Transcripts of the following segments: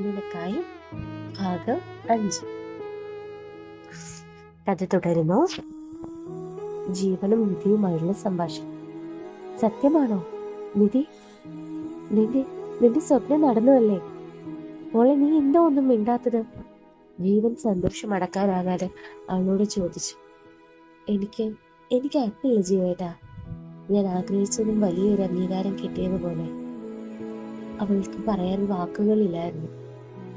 നിനക്കായി ഭാഗം അഞ്ച്. കഥ തുടരുന്നു. ജീവനും നിധിയുമായുള്ള സംഭാഷണം. സത്യമാണോ? നിധി? നിന്റെ നിന്റെ സ്വപ്നം നടന്നുവല്ലേ? മോളെ നീ എന്തോ ഒന്നും മിണ്ടാത്തത്? ജീവൻ സന്തോഷം അടക്കാനാകാതെ അവളോട് ചോദിച്ചു. എനിക്ക് എനിക്ക് അറിയില്ല ജീവേട്ടാ ഞാൻ ആഗ്രഹിച്ചതും വലിയൊരു അംഗീകാരം കിട്ടിയതുപോലെ. അവൾക്ക് പറയാൻ വാക്കുകളില്ലായിരുന്നു.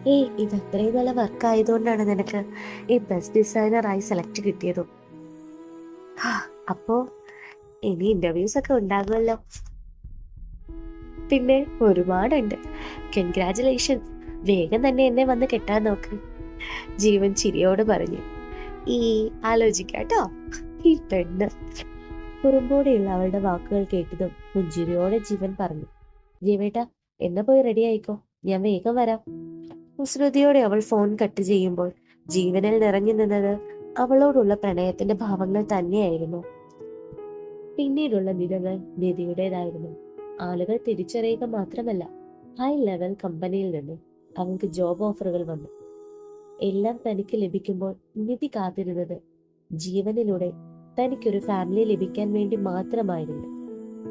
ഏയ് ഇത് അത്രയും നല്ല വർക്ക് ആയതുകൊണ്ടാണ് നിനക്ക് ഈ ബെസ്റ്റ് ഡിസൈനറായി സെലക്ട് കിട്ടിയതും. അപ്പോ ഇനി ഇന്റർവ്യൂസ് ഒക്കെ ഉണ്ടാകുമല്ലോ. പിന്നെ ഒരുപാടുണ്ട്. കൺഗ്രാചുലേഷൻസ് വേഗം തന്നെ എന്നെ വന്ന് കെട്ടാൻ നോക്ക് ജീവൻ ചിരിയോട് പറഞ്ഞു. ഈ ആലോചിക്കാട്ടോ ഈ പെണ്ണ്. കുറുമ്പോടെയുള്ള അവളുടെ വാക്കുകൾ കേട്ടതും പുഞ്ചിരിയോടെ ജീവൻ പറഞ്ഞു. ജീവേട്ട എന്നാ പോയി റെഡി ആയിക്കോ? ഞാൻ വേഗം വരാം. കുസൃതിയോടെ അവൾ ഫോൺ കട്ട് ചെയ്യുമ്പോൾ ജീവനിൽ നിറഞ്ഞു നിന്നത് അവളോടുള്ള പ്രണയത്തിന്റെ ഭാവങ്ങൾ തന്നെയായിരുന്നു. പിന്നീടുള്ള ദിനങ്ങൾ നിധിയുടേതായിരുന്നു. ആളുകൾ തിരിച്ചറിയുക മാത്രമല്ല ഹൈ ലെവൽ കമ്പനിയിൽ നിന്ന് അവൾക്ക് ജോബ് ഓഫറുകൾ വന്നു. എല്ലാം തനിക്ക് ലഭിക്കുമ്പോൾ നിധി കാത്തിരുന്നത് ജീവനിലൂടെ തനിക്കൊരു ഫാമിലി ലഭിക്കാൻ വേണ്ടി മാത്രമായിരുന്നു.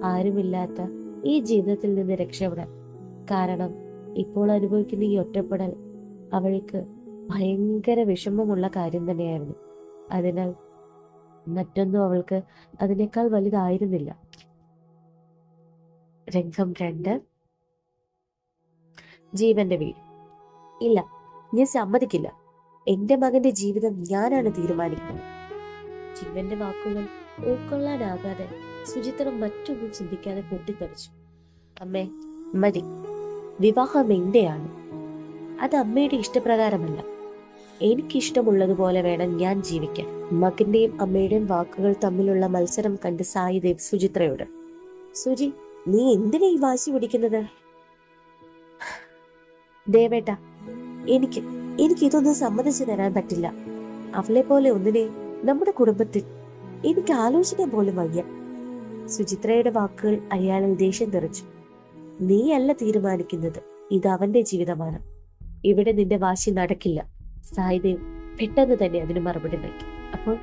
ആരുമില്ലാത്ത ഈ ജീവിതത്തിൽ നിന്ന് രക്ഷപ്പെടാൻ കാരണം ഇപ്പോൾ അനുഭവിക്കുന്ന ഈ ഒറ്റപ്പെടൽ അവൾക്ക് ഭയങ്കര വിഷമമുള്ള കാര്യം തന്നെയായിരുന്നു. അതിനാൽ മറ്റൊന്നും അവൾക്ക് അതിനേക്കാൾ വലുതായിരുന്നില്ല. രംഗം രണ്ട്. ജീവന്റെ വീട്. ഇല്ല ഞാൻ സമ്മതിക്കില്ല. എന്റെ മകന്റെ ജീവിതം ഞാനാണ് തീരുമാനിക്കുന്നത്. ജീവന്റെ വാക്കുകൾ ഉൾക്കൊള്ളാനാകാതെ സുചിത്ര മറ്റൊന്നും ചിന്തിക്കാതെ പൊട്ടിത്തെറിച്ചു. അമ്മേ മതി. വിവാഹം എന്റെയാണ് അത് അമ്മയുടെ ഇഷ്ടപ്രകാരമല്ല. എനിക്കിഷ്ടമുള്ളതുപോലെ വേണം ഞാൻ ജീവിക്കാൻ. മകന്റെയും അമ്മയുടെയും വാക്കുകൾ തമ്മിലുള്ള മത്സരം കണ്ട് സായിദേവ് സുചിത്രയോട് സുജി നീ എന്തിനാ ഈ വാശി പിടിക്കുന്നത്? ദേവേട്ട എനിക്ക് എനിക്ക് ഇതൊന്നും സമ്മതിച്ചു തരാൻ പറ്റില്ല. അവളെ പോലെ ഒന്നിനെ നമ്മുടെ കുടുംബത്തിൽ എനിക്ക് ആലോചിക്കാൻ പോലും വയ്യ. സുചിത്രയുടെ വാക്കുകൾ അയാളിൽ ദേഷ്യം തെറിച്ചു. നീയല്ല തീരുമാനിക്കുന്നത്. ഇത് അവന്റെ ജീവിതമാണ്. ഇവിടെ നിന്റെ വാശി നടക്കില്ല. സായിദേവ് പെട്ടെന്ന് തന്നെ അതിന് മറുപടി നൽകി. അപ്പോൾ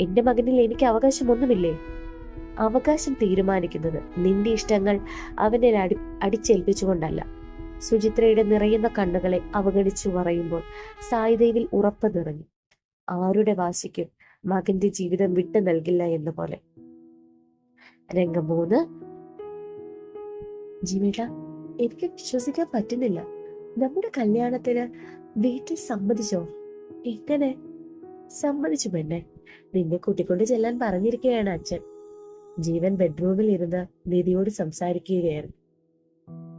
എന്റെ മകനിൽ എനിക്ക് അവകാശമൊന്നുമില്ലേ? അവകാശം തീരുമാനിക്കുന്നത് നിന്റെ ഇഷ്ടങ്ങൾ അവനെ അടി അടിച്ചേൽപ്പിച്ചുകൊണ്ടല്ല. സുചിത്രയുടെ നിറയുന്ന കണ്ണുകളെ അവഗണിച്ചു പറയുമ്പോൾ സായിദേവിൽ ഉറപ്പ് നിറഞ്ഞു. ആരുടെ വാശിക്കും മകന്റെ ജീവിതം വിട്ടു നൽകില്ല എന്ന പോലെ രംഗം മൂന്ന് ജീവേട്ട എനിക്ക് വിശ്വസിക്കാൻ പറ്റുന്നില്ല. നമ്മുടെ കല്യാണത്തിന് വീട്ടിൽ സമ്മതിച്ചോ? എങ്ങനെ? സമ്മതിച്ചു പെണ്ണെ. നിന്നെ കൂട്ടിക്കൊണ്ട് ചെല്ലാൻ പറഞ്ഞിരിക്കുകയാണ് അച്ഛൻ. ജീവൻ ബെഡ്റൂമിൽ ഇരുന്ന് നിധിയോട് സംസാരിക്കുകയായിരുന്നു.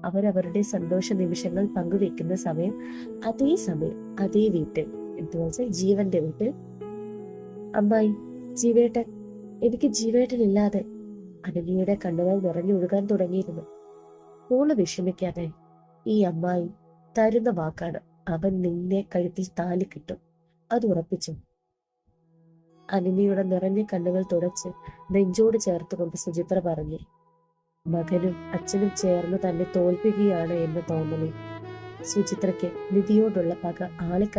അവരവരുടെ സന്തോഷ നിമിഷങ്ങൾ പങ്കുവെക്കുന്ന സമയം അതേ സമയം അതേ വീട്ടിൽ. എന്ന് വെച്ചാൽ ജീവന്റെ വീട്ടിൽ. അമ്മായി ജീവേട്ടൻ എനിക്ക് ജീവേട്ടൻ ഇല്ലാതെ അനന്യയുടെ കണ്ണുകൾ നിറഞ്ഞൊഴുകാൻ തുടങ്ങിയിരുന്നു. മോൾ വിഷമിക്കാതെ ഈ അമ്മായി തരുന്ന വാക്കാണ് അവൻ നിന്നെ കഴുത്തിൽ താലി കിട്ടും. അത് ഉറപ്പിച്ചു. അനിമയുടെ നിറഞ്ഞ കണ്ണുകൾ തുടച്ച് നെഞ്ചോട് ചേർത്തുകൊണ്ട് സുചിത്ര പറഞ്ഞു മകനും അച്ഛനും ചേർന്ന് തന്നെ തോൽപ്പിക്കുകയാണ് എന്ന് തോന്നലിൽ സുചിത്രയ്ക്ക് നിധിയോടുള്ള പക ആളിക്ക